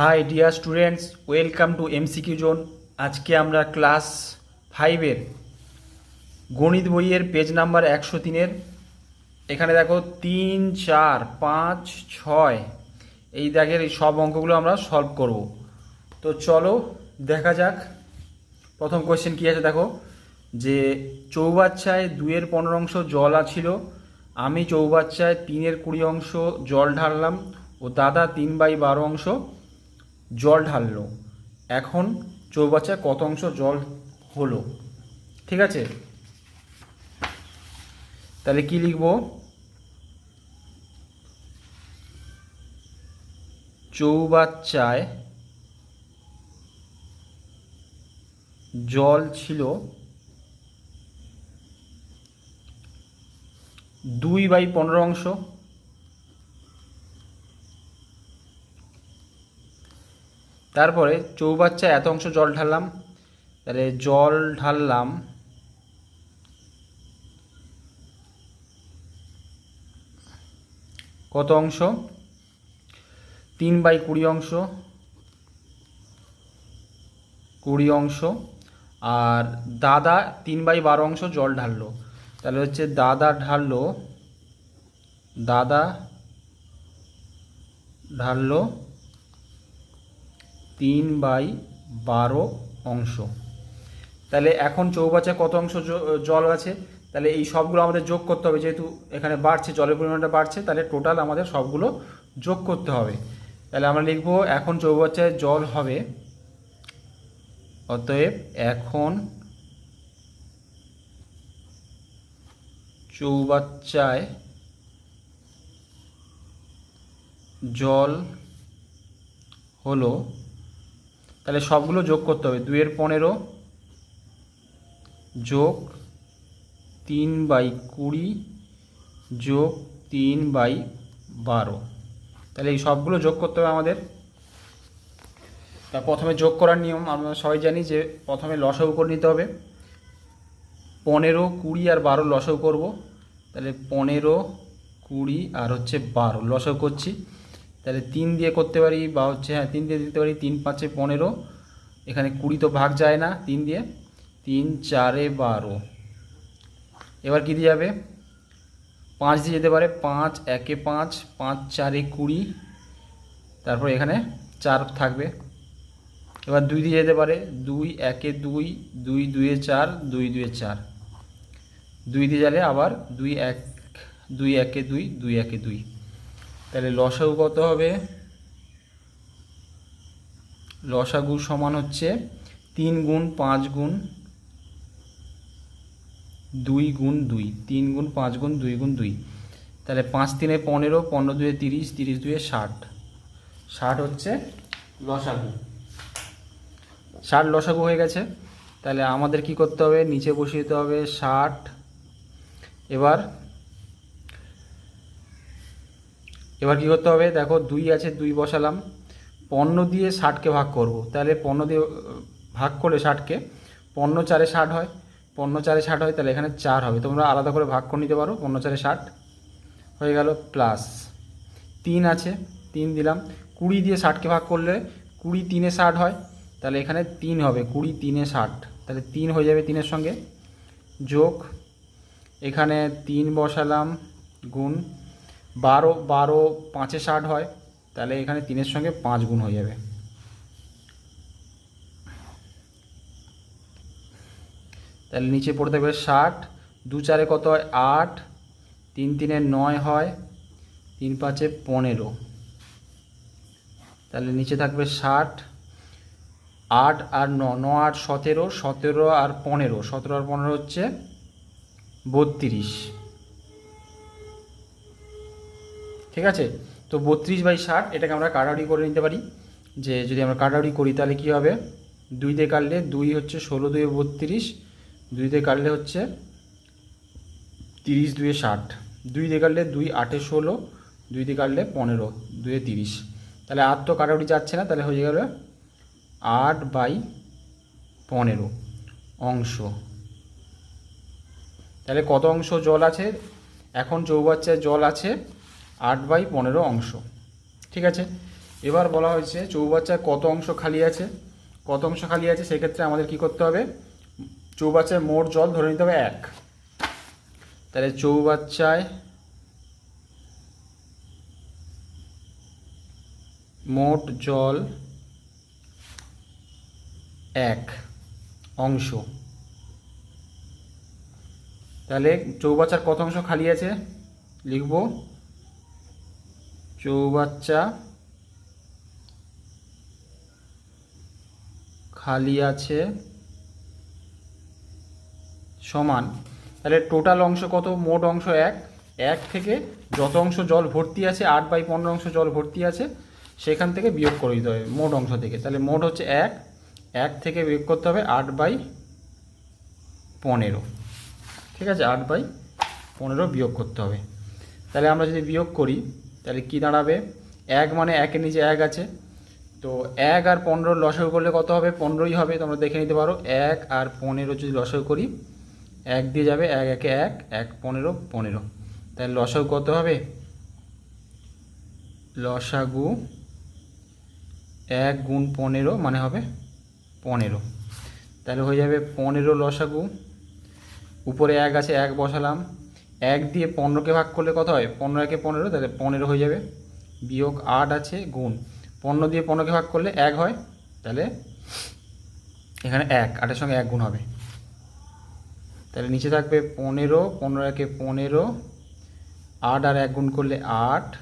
Hi dear students welcome to MCQ zone আজকে আমরা class ফাইভের গণিত বইয়ের পেজ নাম্বার একশো তিনের। এখানে দেখো তিন, চার, পাঁচ, ছয়। এই দাগের এই সব অঙ্কগুলো আমরা সলভ করব। তো চলো দেখা যাক। প্রথম কোয়েশ্চেন কী আছে দেখো? যে চৌবাচ্চায় দুইয়ের পনেরো অংশ জল আছিল, আমি চৌবাচ্চায় তিনের কুড়ি অংশ জল ঢাললাম, ও দাদা তিন বাই বারো অংশ জল ঢাললো। এখন চৌবাচ্চায় কত অংশ জল হলো? ঠিক আছে? তাহলে কি লিখব? চৌবাচ্চায় জল ছিল দুই বাই পনেরো অংশ। তারপরে চৌবাচ্চা এত অংশ জল ঢাললাম, তাহলে জল ঢাললাম, কত অংশ? তিন বাই কুড়ি অংশ কুড়ি অংশ, আর দাদা তিন বাই বারো অংশ জল ঢাললো, তাহলে হচ্ছে দাদা ঢাললো দাদা ঢাললো তিন বাই বারো অংশ। তাহলে এখন চৌবাচ্চায় কত অংশ জল আছে? তাহলে এই সবগুলো আমাদের যোগ করতে হবে, যেহেতু এখানে বাড়ছে, জলের পরিমাণটা বাড়ছে, তাহলে টোটাল আমাদের সবগুলো যোগ করতে হবে। তাহলে আমরা লিখব এখন চৌবাচ্চায় জল হবে, অতএব এখন চৌবাচ্চায় জল হলো তাহলে সবগুলো যোগ করতে হবে। দুইয়ের পনেরো যোগ তিন বাই কুড়ি যোগ তিন বাই বারো। তাহলে এই সবগুলো যোগ করতে হবে আমাদের। তা প্রথমে যোগ করার নিয়ম, আমরা সবাই জানি যে প্রথমে লসাগু করে নিতে হবে। পনেরো, কুড়ি আর বারো লসাগু করব। তাহলে পনেরো, কুড়ি আর হচ্ছে বারো। লসাগু করছি। তাহলে তিন দিয়ে করতে পারি বা হচ্ছে হ্যাঁ তিন দিয়ে দিতে পারি তিন পাঁচে পনেরো। এখানে কুড়ি তো ভাগ যায় না, তিন দিয়ে। তিন, চারে বারো। এবার কী দিয়ে যাবে? পাঁচ দিয়ে যেতে পারে, পাঁচ, একে পাঁচ পাঁচ, চারে কুড়ি। তারপর এখানে চার থাকবে। এবার দুই দিয়ে যেতে পারে, দুই, একে দুই দুই, দুয়ে চার, দুই, দুয়ে চার। দুই দিয়ে গেলে আবার দুই এক, দুই, একে দুই দুই, একে দুই। তাহলে লসাগু কত হবে? লসাগু সমান হচ্ছে তিন গুণ পাঁচ গুণ দুই গুণ দুই। তিন গুণ পাঁচ গুণ দুই গুণ দুই। তাহলে পাঁচ তিনে পনেরো পনেরো দুয়ে তিরিশ তিরিশ দুয়ে ষাট। ষাট হচ্ছে লসাগু। ষাট লসাগু হয়ে গেছে। তাহলে আমাদের কি করতে হবে? নিচে বসিয়ে দিতে হবে ষাট। এবার এবার কি করতে হবে? দেখো, দুই আছে, দুই বসালাম। পণ্য দিয়ে ষাটকে ভাগ করব। তাহলে পণ্য দিয়ে, ভাগ করলে ষাটকে। পণ্য চারে ষাট হয়। পণ্য চারে ষাট হয়, তাহলে এখানে চার হবে। তোমরা আলাদা করে ভাগ করে নিতে পারো। পণ্য চারে ষাট হয়ে গেল প্লাস তিন আছে, তিন দিলাম। কুড়ি দিয়ে ষাটকে ভাগ করলে কুড়ি তিনে ষাট হয়। তাহলে এখানে তিন হবে, কুড়ি তিনে ষাট। তাহলে তিন হয়ে যাবে তিনের সঙ্গে। যোগ। এখানে তিন বসালাম, গুণ বারো বারো পাঁচে ষাট হয়, তাহলে এখানে তিনের সঙ্গে পাঁচ গুণ হয়ে যাবে। তাহলে নিচে পড়ে থাকবে ষাট, দু চারে কত হয়? আট, তিন তিনে নয় হয়, তিন পাঁচে পনেরো। তাহলে নিচে থাকবে ষাট, আট আর ন ন আট সতেরো সতেরো আর পনেরো, সতেরো আর পনেরো হচ্ছে বত্রিশ। ঠিক আছে? তো বত্রিশ বাই ষাট, এটাকে আমরা কাটাউটি করে নিতে পারি। যে যদি আমরা কাটাউটি করি, তাহলে কী হবে? দুই দিয়ে কাটলে দুই হচ্ছে ষোলো দুয়ে বত্রিশ, দুই দিয়ে কাটলে হচ্ছে তিরিশ দুয়ে ষাট। দুই দিয়ে কাটলে দুই আটে ষোলো, দুই দিয়ে কাটলে পনেরো, দুয়ে তিরিশ। তাহলে আট তো কাটাউটি যাচ্ছে না, তাহলে হয়ে গেল আট বাই পনেরো অংশ। তাহলে কত অংশ জল আছে? এখন চৌবাচ্চায় জল আছে আট বাই পনেরো অংশ। ঠিক আছে? এবার বলা হয়েছে চৌবাচ্চায় কত অংশ খালি আছে? কত অংশ খালি আছে? সেক্ষেত্রে আমাদের কি করতে হবে? চৌবাচ্চায় মোট জল ধরে নিতে হবে এক। তাহলে চৌবাচ্চায় মোট জল এক অংশ। তাহলে চৌবাচ্চার কত অংশ খালি আছে? লিখব চৌবাচ্চা, খালি আছে, সমান। তাহলে টোটাল অংশ কত? মোট অংশ এক। এক থেকে যত অংশ জল ভর্তি আছে, আট বাই পনেরো অংশ জল ভর্তি আছে, সেখান থেকে বিয়োগ করে দিতে হবে মোট অংশ থেকে। তাহলে মোট হচ্ছে এক। এক থেকে বিয়োগ করতে হবে আট বাই পনেরো। ঠিক আছে? আট বাই পনেরো বিয়োগ করতে হবে। তাহলে আমরা যদি বিয়োগ করি তাহলে কি দাঁড়াবে? এক মানে একের নিচে এক আছে। তো এক আর পনেরো লসাগু করলে কত হবে? পনেরোই হবে, তোমরা দেখে নিতে পারো। এক আর পনেরো যদি লসাগু করি, এক দিয়ে যাবে এক, একে এক এক পনেরো পনেরো। তাহলে লসাগু কত হবে? লসাগু এক গুণ পনেরো মানে হবে পনেরো। তাহলে হয়ে যাবে পনেরো লসাগু। উপরে এক আছে, এক বসালাম। এক দিয়ে পনেরোকে ভাগ করলে কত হয়? পনেরো একে পনেরো, তাহলে পনেরো হয়ে যাবে। বিয়োগ আট আছে, গুণ। পনেরো দিয়ে পনেরোকে ভাগ করলে এক হয়, তাহলে এখানে এক, আটের সঙ্গে এক গুণ হবে। তাহলে নিচে থাকবে পনেরো পনেরো একে পনেরো, আট আর এক গুণ করলে আট,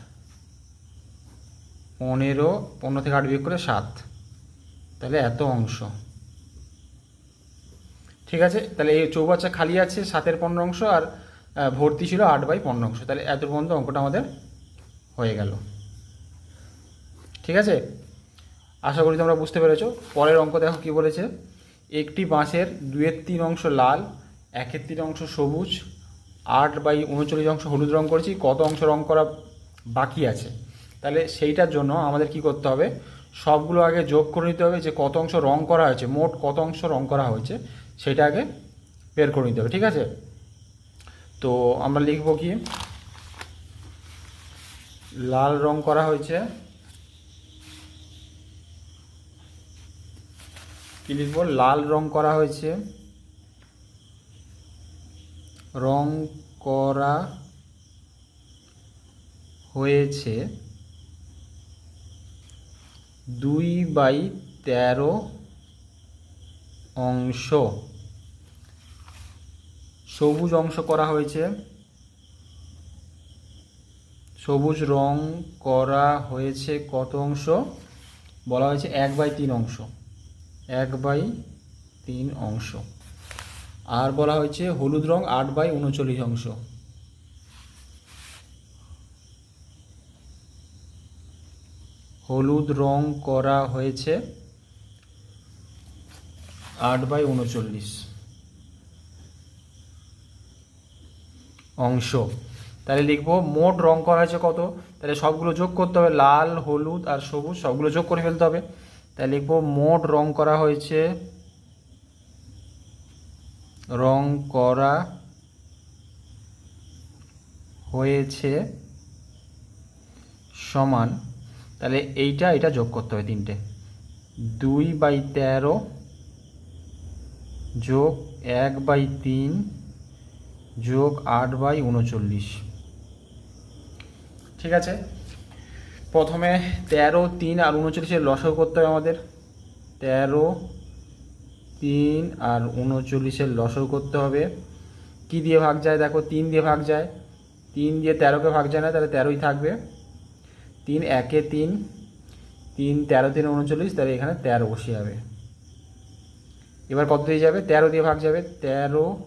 পনেরো পনেরো থেকে আট বিয়োগ করে সাত। তাহলে এত অংশ। ঠিক আছে? তাহলে এই চৌবাচ্চা খালি আছে, সাতের পনেরো অংশ, আর ভর্তি ছিল আট বাই পনেরো অংশ। তাহলে এত পর্যন্ত অঙ্কটা আমাদের হয়ে গেল। ঠিক আছে? আশা করি তোমরা বুঝতে পেরেছ। পরের অঙ্ক দেখো কি বলেছে। একটি বাঁশের দুয়ের তিন অংশ লাল, একের তিন অংশ সবুজ, আট বাই উনচল্লিশ অংশ হলুদ রং করেছি। কত অংশ রং করা বাকি আছে? তাহলে সেইটার জন্য আমাদের কি করতে হবে? সবগুলো আগে যোগ করে নিতে হবে যে কত অংশ রং করা হয়েছে, মোট কত অংশ রং করা হয়েছে, সেটা আগে বের করে নিতে হবে। ঠিক আছে? তো আমরা লিখব কি? লাল রং করা হয়েছে। কি লিখব? লাল রং করা হয়েছে। রং করা হয়েছে দুই বাই তেরো অংশ। সবুজ অংশ করা হয়েছে। সবুজ রং করা হয়েছে কত অংশ? বলা হয়েছে এক বাই তিন অংশ। এক বাই তিন অংশ। আর বলা হয়েছে হলুদ রং আট বাই উনচল্লিশ অংশ। হলুদ রং করা হয়েছে আট বাই উনচল্লিশ। অংশ। তাহলে লিখব, মোট রং করা হয়েছে কত? তাহলে সবগুলো যোগ করতে হবে, লাল, হলুদ আর সবুজ, সবগুলো যোগ করে ফেলতে হবে। তাহলে লিখব, মোট রং করা হয়েছে রং করা হয়েছে সমান, তাহলে এইটা, এটা যোগ করতে হবে তিনটে। দুই বাই তেরো যোগ এক বাই তিন যোগ আট বাই উনচল্লিশ। ঠিক আছে? প্রথমে তেরো, তিন আর উনচল্লিশের লসও করতে হবে আমাদের। তেরো, তিন আর উনচল্লিশের লসও করতে হবে। কি দিয়ে ভাগ যায়? দেখো, তিন দিয়ে ভাগ যায়। তিন দিয়ে তেরোকে ভাগ যায় না, তাহলে তেরোই থাকবে। তিন, একে তিন। তিন, তেরো, তিন, উনচল্লিশ, তাহলে এখানে তেরো বসে যাবে। এবার কত দিয়ে যাবে? তেরো দিয়ে ভাগ যাবে। তেরো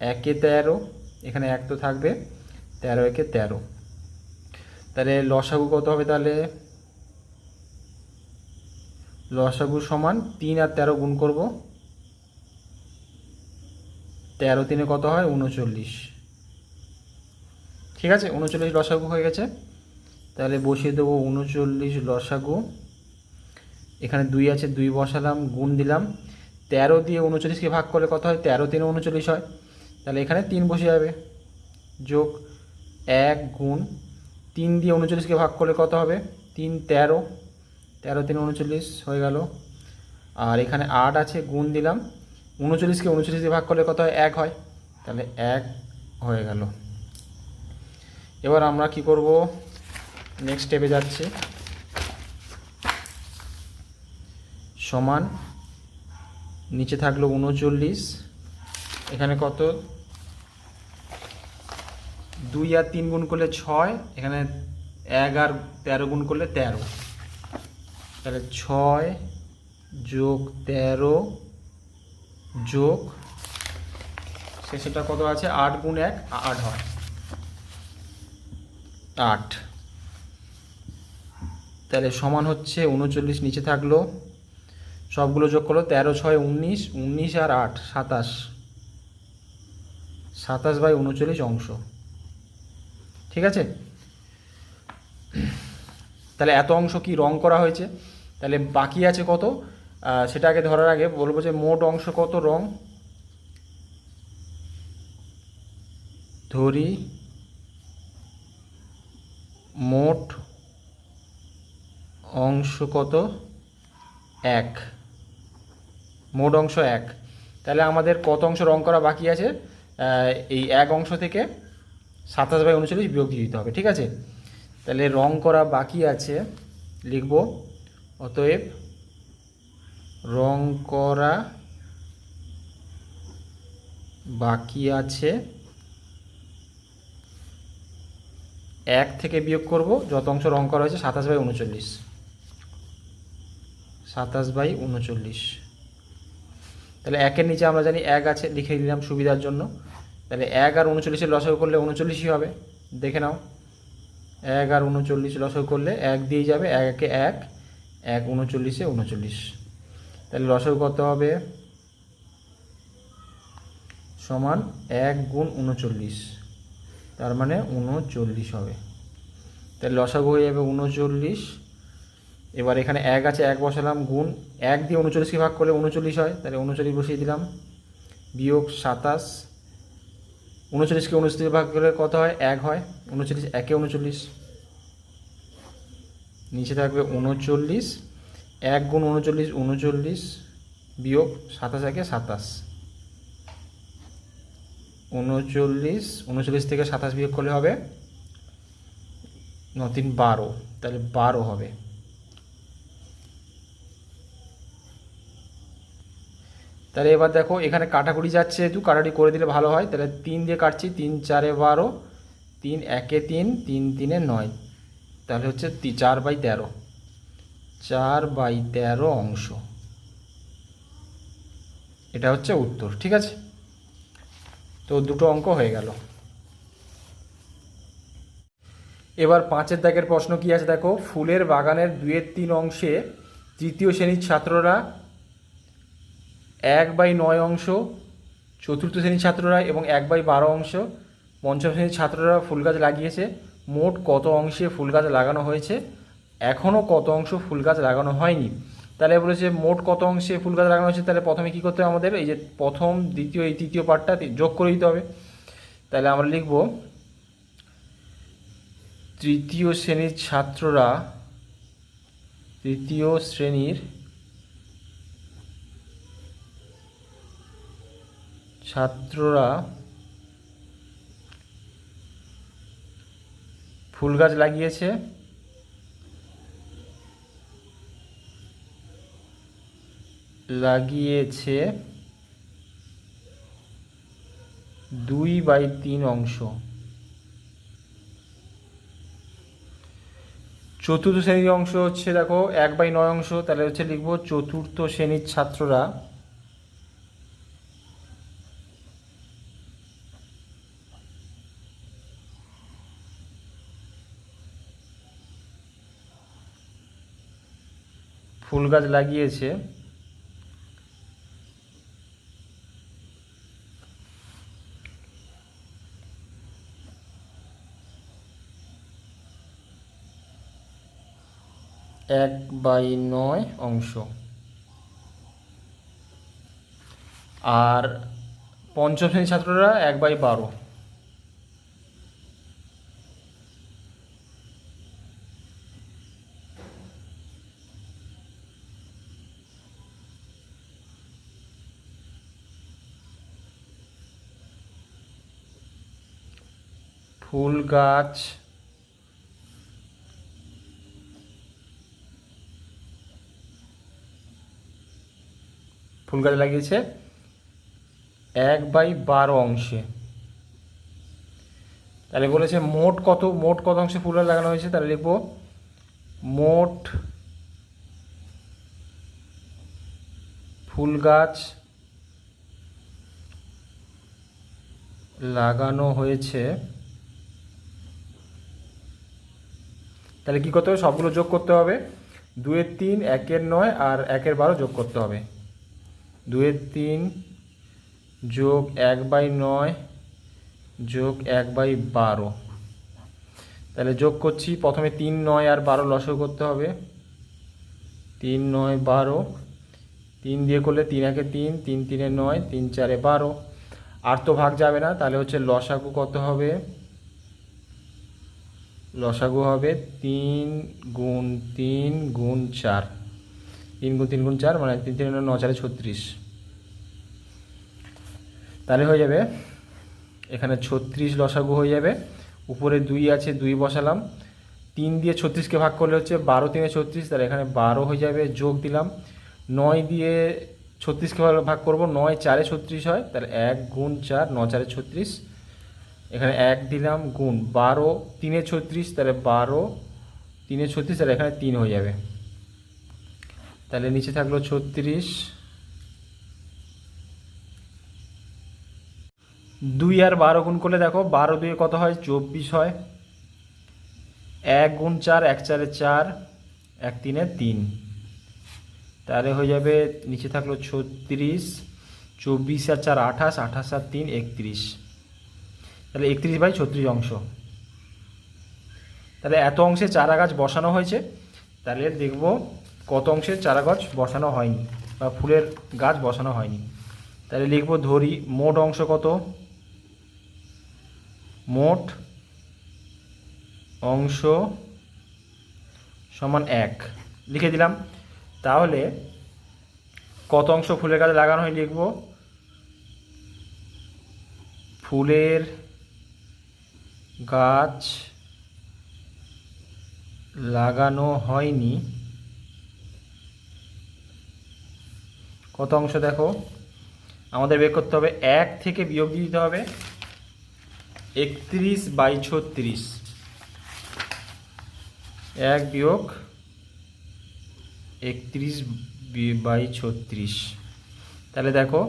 একে তেরো, এখানে এক তো থাকবে, তেরো একে তেরো। তাহলে লসাগু কত হবে তাহলে? লসাগু সমান তিন আর তেরো গুণ করব। তেরো তিনে কত হয়? উনচল্লিশ। ঠিক আছে? উনচল্লিশ লসাগু হয়ে গেছে। তাহলে বসিয়ে দেবো উনচল্লিশ লসাগু। এখানে দুই আছে, দুই বসালাম, গুণ দিলাম। তেরো দিয়ে উনচল্লিশকে ভাগ করলে কত হয়? তেরো তিনে উনচল্লিশ হয়। তাহলে এখানে তিন বসে যাবে। যোগ এক গুণ তিন দিয়ে উনচল্লিশকে ভাগ করলে কত হবে? তিন তেরো। তেরো তিন উনচল্লিশ হয়ে গেল। আর এখানে আট আছে, গুণ দিলাম। উনচল্লিশকে উনচল্লিশ দিয়ে ভাগ করলে কত হয়? এক হয়। তাহলে এক হয়ে গেল। এবার আমরা কি করব? নেক্সট স্টেপে যাচ্ছি। সমান, নিচে থাকল উনচল্লিশ। এখানে কত? দুই আর তিন গুণ করলে ছয়, এখানে এক আর তেরো গুণ করলে তেরো। তাহলে ছয় যোগ তেরো যোগ শেষেটা কত আছে? আট গুণ এক, আট হয়। আট। তাহলে সমান হচ্ছে উনচল্লিশ নিচে থাকল। সবগুলো যোগ করল তেরো, ছয়, উনিশ উনিশ আর আট, সাতাশ। সাতাশ বাই উনচল্লিশ অংশ। ঠিক আছে? তাহলে এত অংশ কি রং করা হয়েছে? তাহলে বাকি আছে কত? সেটা আগে ধরার আগে বলব যে মোট অংশ কত রং? ধরি। মোট অংশ কত? এক। মোট অংশ এক। তাহলে আমাদের কত অংশ রং করা বাকি আছে? এই এক অংশ থেকে সাতাশ বাই উনচল্লিশ বিয়োগ দিয়ে দিতে হবে, ঠিক আছে? তাহলে রং করা বাকি আছে, লিখব, অতএব রং করা বাকি আছে, এক থেকে বিয়োগ করব, যত অংশ রং করা হয়েছে সাতাশ বাই উনচল্লিশ। সাতাশ বাই উনচল্লিশ। তাহলে একের নিচে আমরা জানি এক আছে, লিখে দিলাম সুবিধার জন্য। তাহলে এক আর উনচল্লিশের লসাগু করলে উনচল্লিশই হবে। দেখে নাও। এক আর উনচল্লিশ লসাগু করলে এক দিয়ে যাবে, এক একে এক এক উনচল্লিশে উনচল্লিশ। তাহলে লসাগু কত হবে? সমান এক গুণ উনচল্লিশ। তার মানে উনচল্লিশ হবে। তাহলে লসাগু হয়ে যাবে উনচল্লিশ। এবার এখানে এক আছে, এক বসালাম, গুণ এক দিয়ে উনচল্লিশকে ভাগ করলে উনচল্লিশ হয়। তাহলে উনচল্লিশ বসিয়ে দিলাম। বিয়োগ সাতাশ উনচল্লিশকে উনচল্লিশ ভাগ করলে কত হয়? এক হয়। উনচল্লিশ, একে উনচল্লিশ। নিচে থাকবে উনচল্লিশ। এক গুণ উনচল্লিশ উনচল্লিশ বিয়োগ সাতাশ একে সাতাশ। উনচল্লিশ উনচল্লিশ থেকে সাতাশ বিয়োগ করলে হবে ন তিন বারো। তাহলে বারো হবে। তাহলে এবার দেখো, এখানে কাটাকুটি যাচ্ছে যেহেতু কাটাকুটি করে দিলে ভালো হয়। তাহলে তিন দিয়ে কাটছি, তিন চারে বারো, তিন একে তিন তিন তিনে নয়। তাহলে হচ্ছে চার বাই তেরো। চার বাই তেরো অংশ। এটা হচ্ছে উত্তর, ঠিক আছে? তো দুটো অঙ্ক হয়ে গেল। এবার পাঁচের দাগের প্রশ্ন কি আছে দেখো? ফুলের বাগানের দুয়ের তিন অংশে তৃতীয় শ্রেণির ছাত্ররা এক বাই নয় অংশ চতুর্থ শ্রেণির ছাত্ররা এবং এক বাই বারো অংশ পঞ্চম শ্রেণির ছাত্ররা ফুল গাছ লাগিয়েছে। মোট কত অংশে ফুল গাছ লাগানো হয়েছে? এখনও কত অংশ ফুল গাছ লাগানো হয়নি। তাহলে বলেছে মোট কত অংশে ফুল গাছ লাগানো হয়েছে? তাহলে প্রথমে কী করতে হবে আমাদের? এই যে প্রথম, দ্বিতীয়, এই তৃতীয় পার্টটা যোগ করে দিতে হবে। তাহলে আমরা লিখব, তৃতীয় শ্রেণির ছাত্ররা, তৃতীয় শ্রেণির ছাত্ররা ফুল গাছ লাগিয়েছে। লাগিয়েছে দুই বাই তিন অংশ। চতুর্থ শ্রেণির অংশ হচ্ছে, দেখো, এক বাই নয় অংশ, তাহলে হচ্ছে লিখব চতুর্থ শ্রেণির ছাত্ররা ফুল গাছ লাগিয়েছে। এক বাই নয় অংশ। আর পঞ্চম শ্রেণির ছাত্ররা এক বাই বারো। ফুল গাছ। ফুল গাছ লাগিয়েছে। এক বাই বারো অংশে। তাহলে বলেছে মোট কত মোট কত অংশে ফুল গাছ লাগানো হয়েছে? তাহলে লিখব, মোট ফুল গাছ লাগানো হয়েছে তাহলে কি করতে হবে? সবগুলো যোগ করতে হবে। দুয়ের তিন একের নয় আর একের বারো যোগ করতে হবে। দুয়ের তিন যোগ এক বাই নয় যোগ এক বাই বারো। তাহলে যোগ করছি। প্রথমে তিন, নয় আর বারো লসও করতে হবে। তিন, নয়, বারো। তিন দিয়ে করলে তিন একে তিন তিন, তিনে নয়, তিন, চারে বারো। আর তো ভাগ যাবে না। তাহলে হচ্ছে লসাগু কত হবে? লসাগু হবে তিন গুণ তিন গুণ চার। তিন গুণ তিন গুণ চার মানে তিন তিন ন চারে ছত্রিশ। তাহলে হয়ে যাবে, এখানে ছত্রিশ লসাগু হয়ে যাবে, উপরে দুই আছে, দুই বসালাম। তিন দিয়ে ছত্রিশকে ভাগ করলে হচ্ছে বারো তিনে ছত্রিশ, তাহলে এখানে বারো হয়ে যাবে, যোগ দিলাম। নয় দিয়ে ছত্রিশকে ভাগ করব, নয় চারে ছত্রিশ হয়, তাহলে এক গুণ চার, ন চারে ছত্রিশ। এখানে এক দিলাম গুণ বারো, তিনে ছত্রিশ, তাহলে বারো, তিনে ছত্রিশ, তাহলে এখানে তিন হয়ে যাবে। তাহলে নিচে থাকল ছত্রিশ। দুই আর বারো গুণ করলে দেখো, বারো দুয়ে কত হয়? চব্বিশ হয়। এক গুণ চার, এক চারে চার, এক তিনে তিন। তাহলে হয়ে যাবে, নিচে থাকল ছত্রিশ, চব্বিশ আর চার আঠাশ আঠাশ আর তিন, একত্রিশ। তাহলে একত্রিশ বাই ছত্রিশ অংশ। তাহলে এত অংশে চারা গাছ বসানো হয়েছে, তাহলে দেখব কত অংশে চারা গাছ বসানো হয়নি বা ফুলের গাছ বসানো হয়নি। তাহলে লিখব ধরি, মোট অংশ কত? মোট অংশ সমান এক। লিখে দিলাম। তাহলে কত অংশ ফুলের গাছ লাগানো হয় লিখব? ফুলের গাছ লাগানো হয়নি। কত অংশ দেখো? আমাদের বের করতে হবে এক থেকে বিয়োগ দিতে হবে। একত্রিশ বাই ছত্রিশ। এক বিয়োগ একত্রিশ বাই ছত্রিশ। তাহলে দেখো,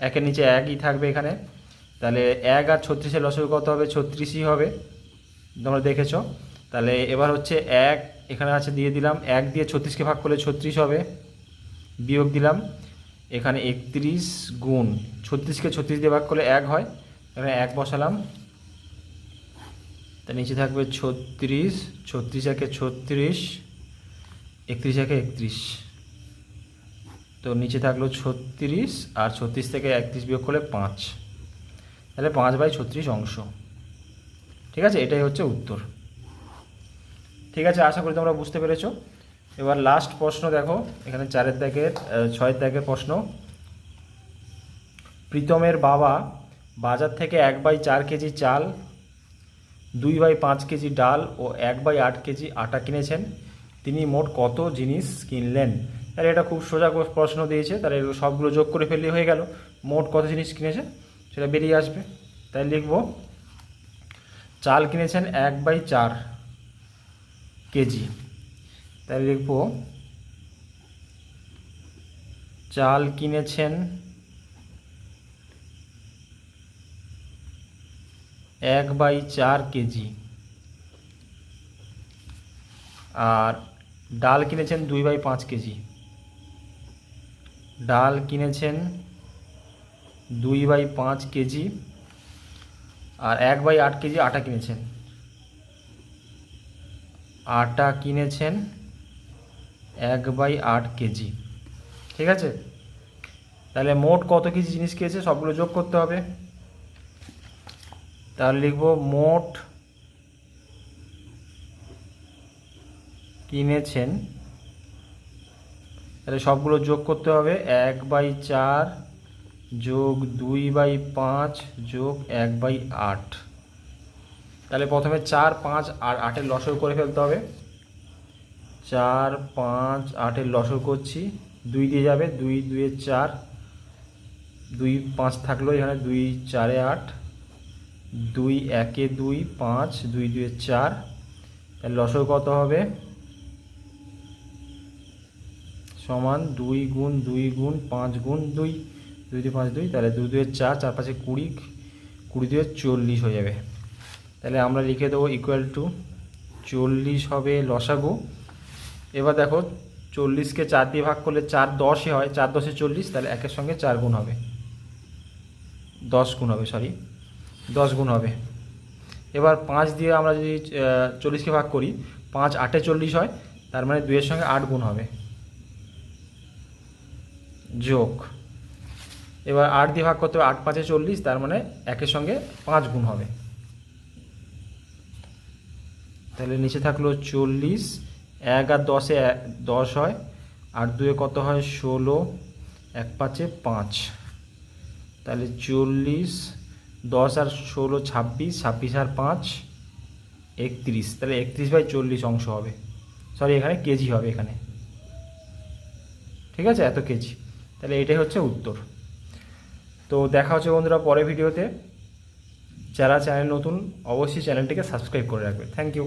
একের নিচে একই থাকবে এখানে। তাহলে এক আর ছত্রিশের লসগু কত হবে? ছত্রিশই হবে। তোমরা দেখেছ। তাহলে এবার হচ্ছে এক, এখানে আছে দিয়ে দিলাম। এক দিয়ে ছত্রিশকে ভাগ করলে ছত্রিশ হবে। বিয়োগ দিলাম। এখানে একত্রিশ গুণ, ছত্রিশকে ছত্রিশ দিয়ে ভাগ করলে এক হয়। এখানে এক বসালাম। তা নিচে থাকবে ছত্রিশ ছত্রিশ একে ছত্রিশ, একত্রিশ একে একত্রিশ। তো নিচে থাকল ছত্রিশ আর ছত্রিশ থেকে একত্রিশ বিয়োগ করলে পাঁচ। তাহলে পাঁচ বাই ছত্রিশ অংশ। ঠিক আছে? এটাই হচ্ছে উত্তর। ঠিক আছে? আশা করি তোমরা বুঝতে পেরেছ। এবার লাস্ট প্রশ্ন দেখো। এখানে চারের দাগের ছয়ের দাগের প্রশ্ন। প্রীতমের বাবা বাজার থেকে এক বাই চার কেজি চাল, দুই বাই পাঁচ কেজি ডাল ও এক বাই আট কেজি আটা কিনেছেন। তিনি মোট কত জিনিস কিনলেন? তাহলে এটা খুব সোজা প্রশ্ন দিয়েছে। তাহলে সবগুলো যোগ করে ফেললে হয়ে গেল। মোট কত জিনিস কিনেছে? সেটা বেরিয়ে আসবে। তাই লিখব, চাল কিনেছেন এক বাই চার কেজি। তাই লিখব, চাল কিনেছেন এক বাই চার কেজি। আর ডাল কিনেছেন দুই বাই পাঁচ কেজি। ডাল কিনেছেন দুই বাই পাঁচ কেজি আর এক বাই আট কেজি আটা কিনেছেন। আটা কিনেছেন এক বাই আট কেজি। ঠিক আছে? তাহলে মোট কত কেজি জিনিস কিনেছে সবগুলো যোগ করতে হবে। তাহলে লিখব মোট কিনেছেন। তাহলে সবগুলো যোগ করতে হবে এক বাই চার যোগ দুই বাই পাঁচ যোগ এক বাই আট। তাহলে প্রথমে চার, পাঁচ আর আটের লসও করে ফেলতে হবে। চার, পাঁচ, আটের লসও করছি। দুই দিয়ে যাবে, দুই, দুয়ে চার। দুই, পাঁচ থাকল এখানে দুই, চারে আট। দুই, একে দুই, পাঁচ, দুই, দুয়ে চার। তাহলে লসও কত হবে? সমান দুই গুণ দুই গুণ পাঁচ গুণ দুই। দুই দুই পাঁচ দুই, তাহলে দুই দুয়ের চার চার পাঁচে কুড়ি কুড়ি দুয়ে চল্লিশ হয়ে যাবে। তাহলে আমরা লিখে দেবো ইকুয়াল টু চল্লিশ হবে লসাগু। এবার দেখো, চল্লিশকে চার দিয়ে ভাগ করলে চার দশে হয়, চার দশে চল্লিশ, তাহলে একের সঙ্গে চার গুণ হবে। দশ গুণ হবে সরি দশ গুণ হবে। এবার পাঁচ দিয়ে আমরা যদি চল্লিশকে ভাগ করি, পাঁচ আটে চল্লিশ হয়, তার মানে দুইয়ের সঙ্গে আট গুণ হবে। যোগ। এবার আট দিয়ে ভাগ করতে হবে, আট পাঁচে চল্লিশ, তার মানে একের সঙ্গে পাঁচ গুণ হবে। তাহলে নিচে থাকল চল্লিশ, এক আর দশে দশ হয়, আর দুয়ে কত হয়? ষোলো, এক পাঁচে পাঁচ। তাহলে চল্লিশ, দশ আর ষোলো ছাব্বিশ ছাব্বিশ আর পাঁচ, একত্রিশ। তাহলে একত্রিশ বাই চল্লিশ অংশ হবে। সরি এখানে কেজি হবে এখানে। ঠিক আছে? এত কেজি। তাহলে এটাই হচ্ছে উত্তর। তো দেখা হচ্ছে বন্ধুরা পরে ভিডিওতে। যারা চ্যানেল নতুন, অবশ্যই চ্যানেলটিকে সাবস্ক্রাইব করে রাখবে। Thank you